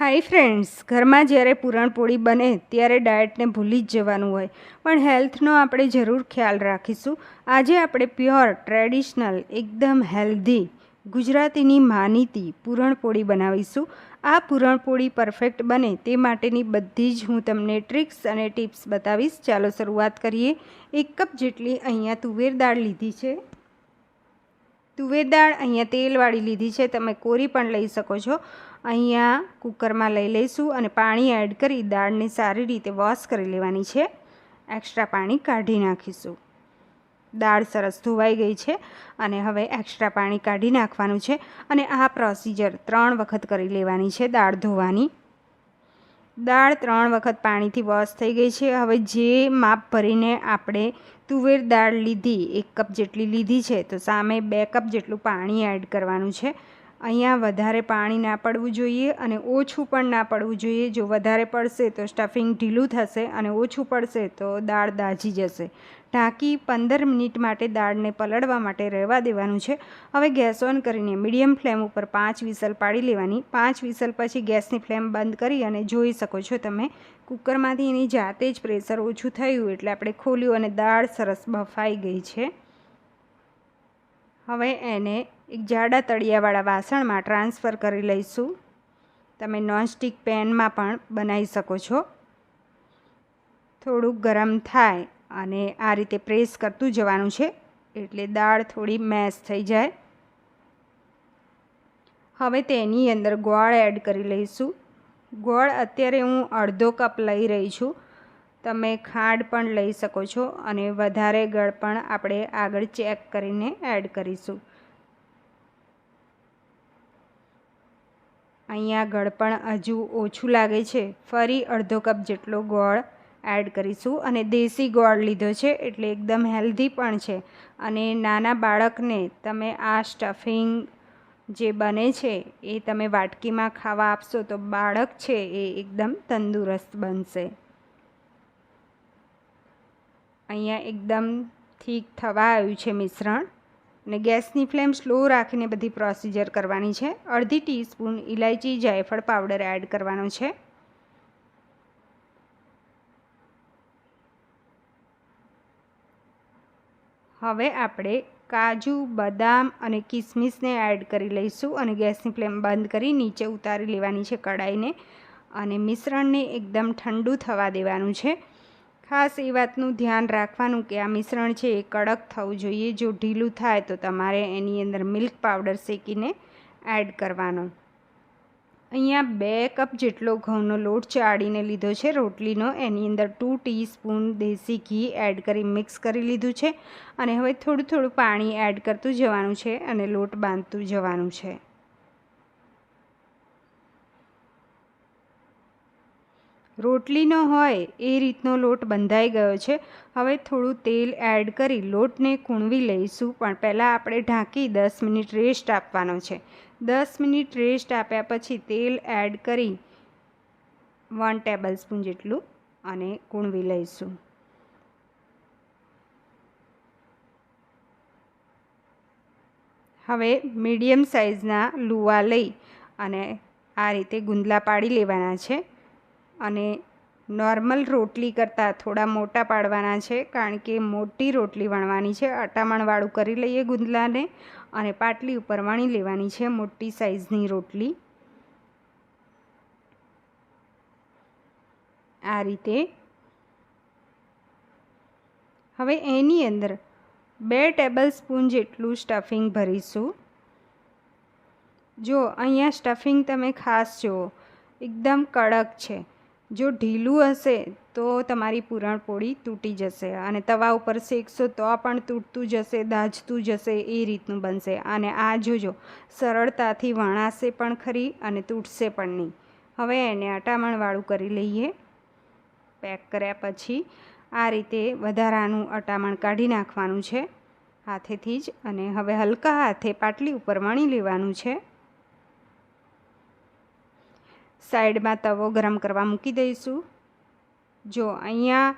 Hi friends ઘરમાં જ્યારે પૂરણપોળી બને ત્યારે ડાયટને ભૂલી જ જવાનું હોય. પણ હેલ્થનો આપણે જરૂર ખ્યાલ રાખીશું. આજે આપણે પ્યોર ટ્રેડિશનલ એકદમ હેલ્ધી ગુજરાતીની માનીતી પૂરણપોળી બનાવીશું. આ પૂરણપોળી પરફેક્ટ બને તે માટેની બધી જ હું તમને ટ્રિક્સ અને ટિપ્સ બતાવીશ. ચાલો શરૂઆત કરીએ. એક કપ જેટલી અહીંયા તુવેર દાળ લીધી છે. તુવેર દાળ અહીંયા તેલવાળી લીધી છે. તમે કોરી પણ લઈ શકો છો. અહીંયા કુકરમાં લઈ લઈશું અને પાણી એડ કરી દાળને સારી રીતે વોશ કરી લેવાની છે. એક્સ્ટ્રા પાણી કાઢી નાખીશું. દાળ સરસ ધોવાઈ ગઈ છે અને હવે એક્સ્ટ્રા પાણી કાઢી નાખવાનું છે અને આ પ્રોસીજર ત્રણ વખત કરી લેવાની છે દાળ ધોવાની. દાળ ત્રણ વખત પાણીથી વોશ થઈ ગઈ છે. હવે જે માપ ભરીને આપણે તુવેર દાળ લીધી, એક કપ જેટલી લીધી છે, તો સામે બે કપ જેટલું પાણી એડ કરવાનું છે. અહીંયા વધારે પાણી ના પડવું જોઈએ અને ઓછું પણ ના પડવું જોઈએ. જો વધારે પડશે તો સ્ટફિંગ ઢીલું થશે અને ઓછું પડશે તો દાળ દાજી જશે. ઢાંકી પંદર મિનિટ માટે દાળને પલળવા માટે રહેવા દેવાનું છે. હવે ગેસ ઓન કરીને મીડિયમ ફ્લેમ ઉપર પાંચ વિસલ પાડી લેવાની. પાંચ વિસલ પછી ગેસની ફ્લેમ બંધ કરી અને જોઈ શકો છો તમે, કુકરમાંથી એની જાતે જ પ્રેશર ઓછું થયું એટલે આપણે ખોલ્યું અને દાળ સરસ બફાઈ ગઈ છે. હવે એને એક જાડા તળિયાવાળા વાસણમાં ટ્રાન્સફર કરી લઈશું. તમે નોનસ્ટિક પેનમાં પણ બનાવી શકો છો. થોડુંક ગરમ થાય અને આ રીતે પ્રેસ કરતું જવાનું છે એટલે દાળ થોડી મેશ થઈ જાય. હવે તેની અંદર ગોળ એડ કરી લઈશું. ગોળ અત્યારે હું અડધો કપ લઈ રહી છું. તમે ખાંડ પણ લઈ શકો છો અને વધારે ગળ પણ આપણે આગળ ચેક કરીને એડ કરીશું. અહીંયા ગળપણ હજુ ઓછું લાગે છે. ફરી અડધો કપ જેટલો ગોળ એડ કરીશું અને દેશી ગોળ લીધો છે એટલે એકદમ હેલ્ધી પણ છે. અને નાના બાળકને તમે આ સ્ટફિંગ જે બને છે એ તમે વાટકીમાં ખાવા આપશો તો બાળક છે એ એકદમ તંદુરસ્ત બનશે. અહીંયા એકદમ ઠીક થવા આવ્યું છે મિશ્રણ અને ગેસની ફ્લેમ સ્લો રાખીને બધી પ્રોસીજર કરવાની છે. અડધી ટીસ્પૂન ઇલાયચી જાયફળ પાવડર એડ કરવાનો છે. હવે આપણે કાજુ, બદામ અને કિસમિસને એડ કરી લઈશું અને ગેસની ફ્લેમ બંધ કરી નીચે ઉતારી લેવાની છે કડાઈને અને મિશ્રણને એકદમ ઠંડુ થવા દેવાનું છે. ખાસ એ વાતનું ધ્યાન રાખવાનું કે આ મિશ્રણ છે એ કડક થવું જોઈએ. જો ઢીલું થાય તો તમારે એની અંદર મિલ્ક પાવડર શેકીને એડ કરવાનો. અહીંયા બે કપ જેટલો ઘઉંનો લોટ ચાળીને લીધો છે. રોટલીનો એની અંદર ટુ ટીસ્પૂન દેશી ઘી એડ કરી મિક્સ કરી લીધું છે. અને હવે થોડું થોડું પાણી એડ કરતું જવાનું છે અને લોટ બાંધતું જવાનું છે. રોટલીનો હોય એ રીતનો લોટ બંધાઈ ગયો છે. હવે થોડું તેલ એડ કરી લોટને કૂણવી લઈશું, પણ પહેલાં આપણે ઢાંકી દસ મિનિટ રેસ્ટ આપવાનો છે. દસ મિનિટ રેસ્ટ આપ્યા પછી તેલ એડ કરી વન ટેબલ સ્પૂન જેટલું અને કૂણવી લઈશું. હવે મીડિયમ સાઇઝના લુવા લઈ અને આ રીતે ગુંદલા પાડી લેવાના છે. અને નોર્મલ રોટલી કરતાં થોડા મોટા પાડવાના છે, કારણ કે મોટી રોટલી વણવાની છે. અટામણવાળું કરી લઈએ ગુંદલાને અને પાટલી ઉપર વણી લેવાની છે મોટી સાઈઝની રોટલી. આ રીતે. હવે એની અંદર બે ટેબલ સ્પૂન જેટલું સ્ટફિંગ ભરીશું. જો અહીંયા સ્ટફિંગ તમે ખાસ જુઓ, એકદમ કડક છે. જો ઢીલું હશે તો તમારી પૂરણપોળી તૂટી જશે અને તવા ઉપર શેકશો તો પણ તૂટતું જશે, દાજતું જશે, એ રીતનું બનશે. અને આ જોજો, સરળતાથી વણાશે પણ ખરી અને તૂટશે પણ નહીં. હવે એને અટામણવાળું કરી લઈએ. પેક કર્યા પછી આ રીતે વધારાનું અટામણ કાઢી નાખવાનું છે. હાથેથી જ અને હવે હલકા હાથે પાટલી ઉપર વણી લેવાનું છે. સાઈડમાં તવો ગરમ કરવા મૂકી દઈશું. જો અહીંયા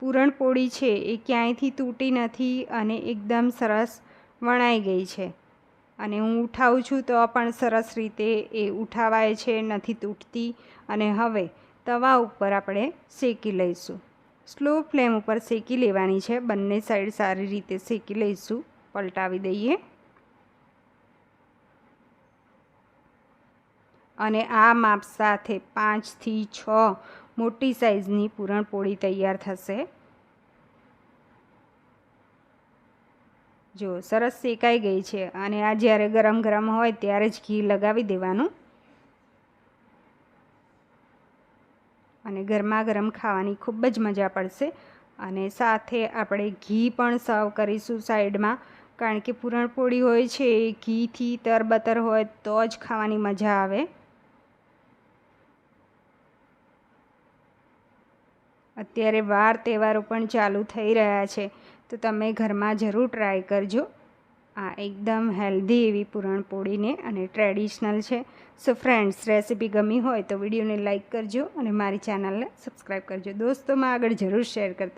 પૂરણપોળી છે, એ ક્યાંયથી તૂટી નથી અને એકદમ સરસ વણાઈ ગઈ છે. અને હું ઉઠાવું છું તો પણ સરસ રીતે એ ઉઠાવાય છે, નથી તૂટતી. અને હવે તવા ઉપર આપણે શેકી લઈશું. સ્લો ફ્લેમ ઉપર શેકી લેવાની છે. બંને સાઈડ સારી રીતે શેકી લઈશું. પલટાવી દઈએ. અને આ માપ સાથે પાંચથી છ મોટી સાઈઝની પૂરણપોળી તૈયાર થશે. જો, સરસ શેકાઈ ગઈ છે અને આ જ્યારે ગરમ ગરમ હોય ત્યારે જ ઘી લગાવી દેવાનું. અને ગરમા ગરમ ખાવાની ખૂબ જ મજા પડશે અને સાથે આપણે ઘી પણ સર્વ કરીશું સાઈડમાં, કારણ કે પૂરણપોળી હોય છે, એ ઘીથી તરબતર હોય તો જ ખાવાની મજા આવે. અત્યારે વાર તહેવારો પણ ચાલુ થઈ રહ્યા છે. તો તમે ઘરમાં જરૂર ટ્રાય કરજો. આ એકદમ હેલ્ધી એવી પૂરણપોળીને અને ટ્રેડિશનલ છે. સો ફ્રેન્ડ્સ રેસીપી ગમી હોય તો વિડીયોને લાઇક કરજો અને મારી ચેનલને સબસ્ક્રાઈબ કરજો. દોસ્તોમાં આગળ જરૂર શેર કરતા